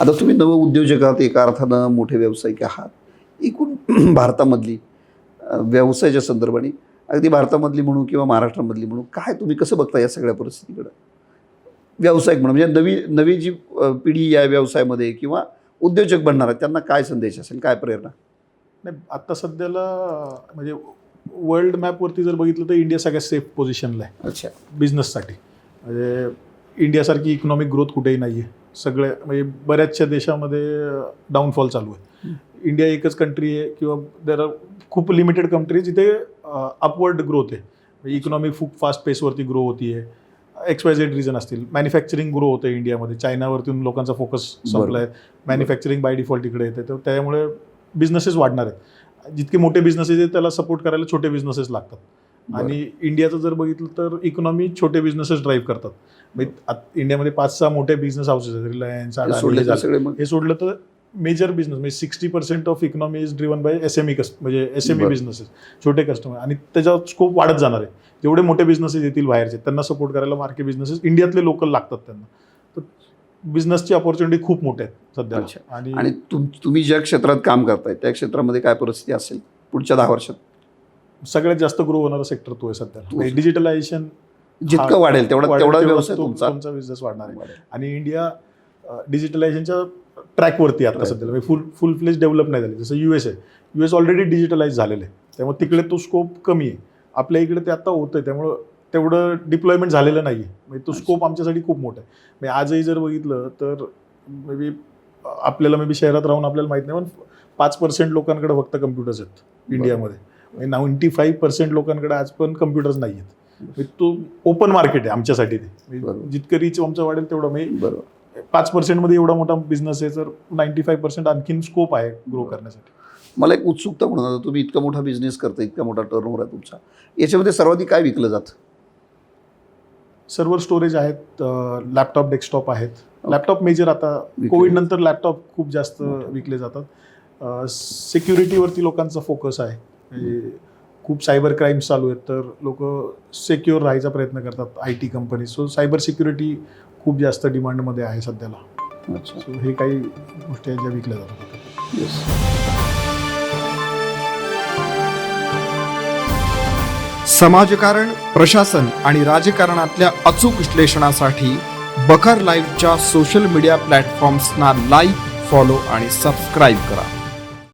आता तुम्ही नव उद्योजक आहात एका अर्थानं मोठे व्यावसायिक आहात. एकूण भारतामधली व्यवसायाच्या संदर्भाने अगदी भारतामधली म्हणू किंवा महाराष्ट्रामधली म्हणू काय तुम्ही कसं बघता या सगळ्या परिस्थितीकडं? व्यावसायिक म्हणून म्हणजे नवी नवी जी पिढी या व्यवसायामध्ये किंवा उद्योजक बनणार आहेत त्यांना काय संदेश असेल काय प्रेरणा? नाही आता सध्याला म्हणजे वर्ल्ड मॅपवरती जर बघितलं तर इंडिया सगळ्यात सेफ पोझिशनला आहे. अच्छा. बिझनेससाठी म्हणजे इंडियासारखी इकॉनॉमिक ग्रोथ कुठेही नाही आहे सगळे म्हणजे बऱ्याचशा देशामध्ये डाऊनफॉल चालू आहे. इंडिया एकच कंट्री आहे किंवा देर आर खूप लिमिटेड कंट्री जिथे अपवर्ड ग्रोथ आहे. म्हणजे इकॉनॉमिक खूप फास्ट पेसवरती ग्रो होती आहे एक्स वाय झेड रिझन असतील. मॅन्युफॅक्चरिंग ग्रो होतं इंडियामध्ये चायनावरतून लोकांचा फोकस संपला आहे मॅन्युफॅक्चरिंग बाय डिफॉल्ट इकडे येते तर त्यामुळे बिझनेसेस वाढणार आहेत. जितके मोठे बिझनेसेस आहेत त्याला सपोर्ट करायला छोटे बिझनेसेस लागतात. आणि इंडियाचं जर बघितलं तर इकॉनॉमी छोटे बिझनेसेस ड्राईव्ह करतात. म्हणजे इंडियामध्ये पाच सहा मोठे बिझनेस हाऊसेस आहेत. रिलायन्स हे सोडले तर हे मेजर बिझनेस म्हणजे sixty percent of economy is driven by S M E कस्ट म्हणजे एस एम ई. बिझनेसेस छोटे कस्टमर आणि त्याचा स्कोप वाढत जाणार आहे. जेवढे मोठे बिझनेसेस येतील बाहेरचे त्यांना सपोर्ट करायला मार्केट बिझनेसेस इंडियातले लोकल लागतात त्यांना. तर बिझनेसची ऑपॉर्च्युनिटी खूप मोठ्या आहेत सध्या. आणि आणि तुम तुम्ही ज्या क्षेत्रात काम करताय त्या क्षेत्रामध्ये काय परिस्थिती असेल पुढच्या दहा वर्षात? सगळ्यात जास्त ग्रो होणारा सेक्टर तो आहे सध्या. डिजिटलायझेशन जितकं वाढेल तेवढा तेवढा व्यवसाय तुमचा. तुमचा बिझनेस वाढणार आहे. आणि इंडिया डिजिटलायझेशनच्या ट्रॅकवरती आता. सध्याला म्हणजे फुल फुल फ्लेज डेव्हलप नाही झाली. जसं युएस आहे युएस ऑलरेडी डिजिटलाइज झालेलं आहे. त्यामुळे तिकडे तो स्कोप कमी आहे. आपल्या इकडे ते आता होतं आहे त्यामुळं तेवढं डिप्लॉयमेंट झालेलं नाही आहे म्हणजे तो. स्कोप आमच्यासाठी खूप मोठा आहे. म्हणजे आजही जर बघितलं तर मे बी आपल्याला मे बी शहरात राहून आपल्याला माहीत नाही पण पाच पर्सेंट लोकांकडे फक्त कम्प्युटर्स आहेत इंडियामध्ये नाईन्टी फाईव्ह पर्सेंट लोकांकडे आज पण कम्प्युटर्स नाही आहेत तो ओपन मार्केट आहे आमच्यासाठी ते. म्हणजे जितकं रीच आमचं वाढेल तेवढं म्हणजे बरोबर. पाच पर्सेंटमध्ये एवढा मोठा बिझनेस आहे तर नाईन्टी फाईव्ह पर्सेंट आणखीन स्कोप आहे ग्रो करण्यासाठी. मला एक उत्सुकता म्हणून आता तुम्ही इतका मोठा बिझनेस करता इतका मोठा टर्नओव्हर आहे तुमचा. याच्यामध्ये सर्वाधिक काय विकलं जातं? सर्व्हर स्टोरेज आहेत लॅपटॉप डेस्कटॉप आहेत. लॅपटॉप मेजर आता कोविड. नंतर लॅपटॉप खूप जास्त. विकले जातात. सिक्युरिटीवरती लोकांचा फोकस आहे. म्हणजे खूप सायबर क्राईम्स चालू आहेत तर लोक सेक्युअर राहायचा प्रयत्न करतात I T company so cyber security खूप जास्त डिमांडमध्ये आहे सध्याला. अच्छा. सो हे काही गोष्टी आहेत ज्या विकल्या जातात. येस समाजकारण प्रशासन आणि राजकारणातल्या अचूक विश्लेषणासाठी बखर लाईव्हच्या सोशल मीडिया प्लॅटफॉर्म्सना लाईक फॉलो आणि सबस्क्राईब करा.